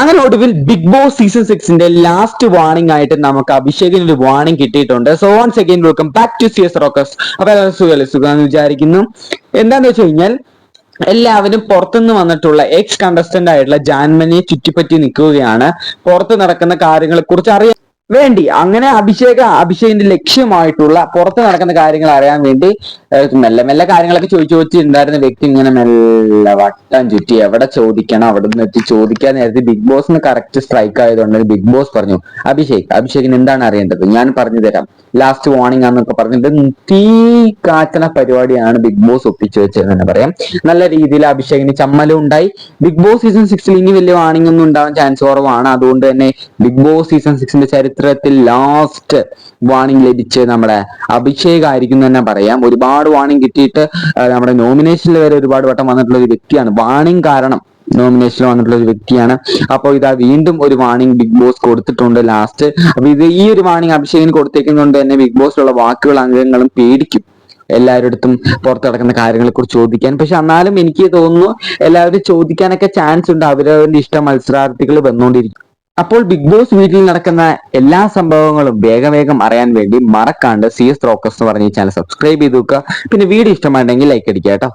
അങ്ങനെ ഒടുവിൽ big boss season സിക്സിന്റെ ലാസ്റ്റ് വാർണിംഗ് ആയിട്ട് നമുക്ക് അഭിഷേകിന് ഒരു വാർണിംഗ് കിട്ടിയിട്ടുണ്ട്. So one second welcome back to C S rocks അപ്പൊ സുഖം സുഖമല്ലേ? സുഖമെന്ന് വിചാരിക്കുന്നു. എന്താന്ന് വെച്ച് കഴിഞ്ഞാൽ എല്ലാവരും പുറത്തുനിന്ന് വന്നിട്ടുള്ള എക്സ് കണ്ടസ്റ്റന്റ് ആയിട്ടുള്ള ജാൻമനിയെ ചുറ്റിപ്പറ്റി നിൽക്കുകയാണ്. പുറത്ത് നടക്കുന്ന കാര്യങ്ങളെ കുറിച്ച് അറിയാൻ വേണ്ടി. അങ്ങനെ അഭിഷേക അഭിഷേകിന്റെ ലക്ഷ്യമായിട്ടുള്ള പുറത്ത് നടക്കുന്ന കാര്യങ്ങൾ അറിയാൻ വേണ്ടി മെല്ലെ മെല്ലെ കാര്യങ്ങളൊക്കെ ചോദിച്ചു ചോദിച്ചിട്ടുണ്ടായിരുന്ന വ്യക്തി ഇങ്ങനെ മെല്ലെ വട്ടം ചുറ്റി എവിടെ ചോദിക്കണം അവിടെ നിന്ന് എത്തി ചോദിക്കാൻ നേരത്തെ ബിഗ് ബോസിന് കറക്റ്റ് സ്ട്രൈക്ക് ആയതുകൊണ്ട് ബിഗ് ബോസ് പറഞ്ഞു അഭിഷേക് അഭിഷേകിന് എന്താണ് അറിയേണ്ടത്? ഞാൻ പറഞ്ഞു തരാം. ലാസ്റ്റ് വാർണിംഗ് ആണെന്നൊക്കെ പറഞ്ഞിട്ട് തീ കാച്ചണ പരിപാടിയാണ് ബിഗ് ബോസ് ഒപ്പിച്ചു വെച്ചതെന്ന് തന്നെ പറയാം. നല്ല രീതിയിൽ അഭിഷേകിന് ചമ്മലും ഉണ്ടായി. ബിഗ് ബോസ് സീസൺ സിക്സിൽ ഇനി വലിയ വാർണിംഗ് ഒന്നും ഉണ്ടാവാൻ ചാൻസ് കുറവാണ്. അതുകൊണ്ട് തന്നെ ബിഗ് ബോസ് സീസൺ സിക്സിന്റെ ചരിത്രത്തിൽ ലാസ്റ്റ് വാണിംഗ് ലഭിച്ച് നമ്മുടെ അഭിഷേക് ആയിരിക്കും തന്നെ പറയാം. ഒരുപാട് വാണിംഗ് കിട്ടിയിട്ട് നമ്മുടെ നോമിനേഷനിൽ വരെ ഒരുപാട് വട്ടം വന്നിട്ടുള്ള ഒരു വ്യക്തിയാണ്. വാണിംഗ് കാരണം നോമിനേഷനിൽ വന്നിട്ടുള്ള ഒരു വ്യക്തിയാണ്. അപ്പോൾ ഇതാ വീണ്ടും ഒരു വാണിംഗ് ബിഗ് ബോസ് കൊടുത്തിട്ടുണ്ട് ലാസ്റ്റ് അപ്പൊ ഇത് ഈ ഒരു വാണിംഗ് അഭിഷേകിന് കൊടുത്തേക്കുന്നതുകൊണ്ട് തന്നെ ബിഗ് ബോസിലുള്ള വാക്കുകൾ അംഗങ്ങളും പേടിക്കും. എല്ലാവരുടെ അടുത്തും പുറത്ത് കാര്യങ്ങളെ കുറിച്ച് ചോദിക്കാൻ. പക്ഷെ എന്നാലും എനിക്ക് തോന്നുന്നു എല്ലാവരും ചോദിക്കാനൊക്കെ ചാൻസ് ഉണ്ട്. അവരവരുടെ ഇഷ്ട മത്സരാർത്ഥികൾ വന്നുകൊണ്ടിരിക്കും അപ്പോൾ ബിഗ് ബോസ് വീട്ടിൽ നടക്കുന്ന എല്ലാ സംഭവങ്ങളും വേഗം വേഗം അറിയാൻ വേണ്ടി മറക്കാണ്ട് സി എസ് റോക്കസ് എന്ന് പറഞ്ഞ ചാനൽ സബ്സ്ക്രൈബ് ചെയ്ത് വെക്കുക പിന്നെ വീഡിയോ ഇഷ്ടമായിട്ടുണ്ടെങ്കിൽ ലൈക്ക് അടിക്കുക കേട്ടോ.